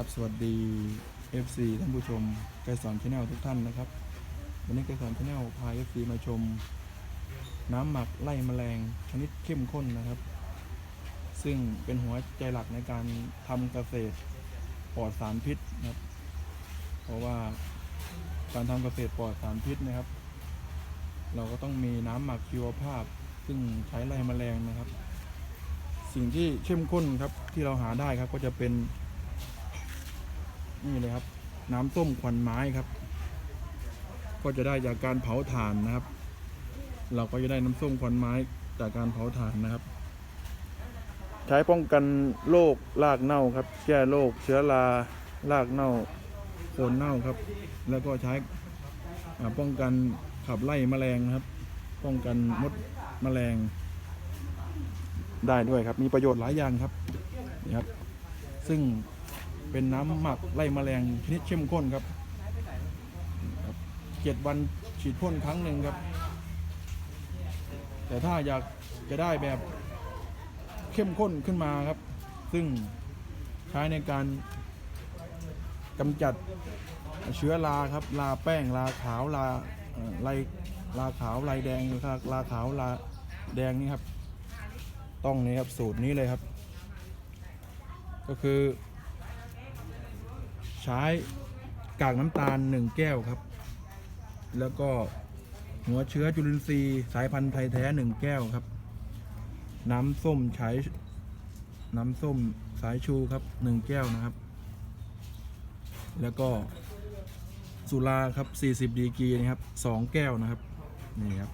ครับ สวัสดี FC ท่านผู้ชมไกสอนชาแนลทุกท่านนะครับ วันนี้ไกสอนชาแนลพา FC มาชม น้ำหมักไล่แมลงชนิดเข้มข้นนะครับ ซึ่งเป็นหัวใจหลักในการทำเกษตรปลอดสารพิษนะครับ เพราะว่าการทำเกษตรปลอดสารพิษนะครับ เราก็ต้องมีน้ำหมักชีวภาพ ซึ่งใช้ไล่แมลงนะครับ สิ่งที่เข้มข้นครับที่เราหาได้ครับก็จะเป็น นี่เลยครับ น้ำส้มควันไม้ครับ ก็จะได้จากการเผาถ่านนะครับ เราก็จะได้น้ำส้มควันไม้จากการเผาถ่านนะครับ ใช้ป้องกันโรครากเน่าครับ แก้โรคเชื้อรารากเน่าโคนเน่าครับ แล้วก็ใช้ป้องกันขับไล่แมลงนะครับ ป้องกันมดแมลง ได้ด้วยครับ มีประโยชน์หลายอย่างครับนี่ครับ ซึ่ง เป็นน้ำหมักไล่แมลงชนิดเข้มข้นครับเจ็ดวันฉีดพ่นครั้งหนึ่งครับ แต่ถ้าอยากจะได้แบบเข้มข้นขึ้นมาครับ ซึ่งใช้ในการกำจัดเชื้อราครับ ลาแป้งลาขาวลาลายลาขาวลายแดงหรือลาขาวลาแดงนี่ครับ ต้องนี้ครับสูตรนี้เลยครับ ก็คือ ใช้กากน้ำตาล 1 แก้วครับ แล้วก็หัวเชื้อจุลินทรีย์สายพันธุ์ไทยแท้ 1 แก้วครับ น้ำส้มใช้น้ำส้มสายชูครับ 1 แก้วนะครับ แล้วก็สุราครับ40ดีกรีนะครับ 2 แก้วนะครับนี่ครับ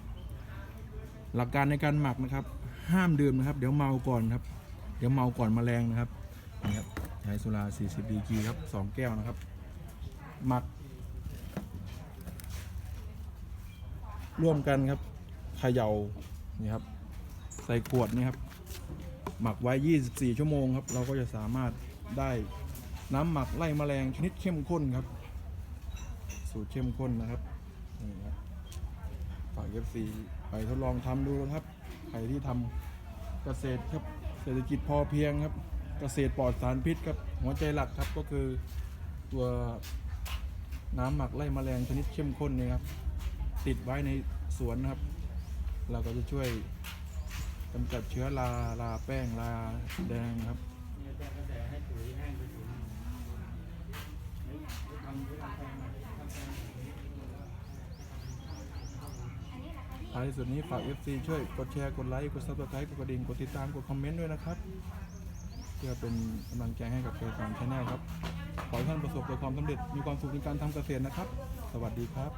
หลักการในการหมักนะครับ ห้ามดื่มนะครับ เดี๋ยวเมาก่อนครับ เดี๋ยวเมาก่อนมแมลงนะครับนี่ครับ ใช้สุรา 40ดีกีครับ 2 แก้วนะครับ หมัก ร่วมกันครับเขย่านี่ครับ ใส่ขวดนี่ครับ หมักไว้ 24 ชั่วโมงครับ เราก็จะสามารถได้น้ำหมักไล่แมลงชนิดเข้มข้นครับ สูตรเข้มข้นนะครับนี่ครับฝาก FC ไปทดลองทำดูนะครับ ใครที่ทำเกษตรครับ เศรษฐกิจพอเพียงครับ กษตรปลอดสารพิษครับ หัวใจหลักครับก็คือตัวน้ำหมักไล่แมลงชนิดเข้มข้นนี่ครับ ติดไว้ในสวนนะครับ เราก็จะช่วยกำจัดเชื้อราราแป้งราแดงครับท้ายสุดนี้ฝาก FC ช่วยกดแชร์ กดไลค์ กด subscribe กดกระดิ่ง กดติดตาม กดคอมเมนต์ด้วยนะครับ พื่อเป็นกำลังใจให้กับเกษตรกรชาแนลครับ ขอให้ท่านประสบแต่ความสำเร็จมีความสุขในการทำเกษตรนะครับ สวัสดีครับ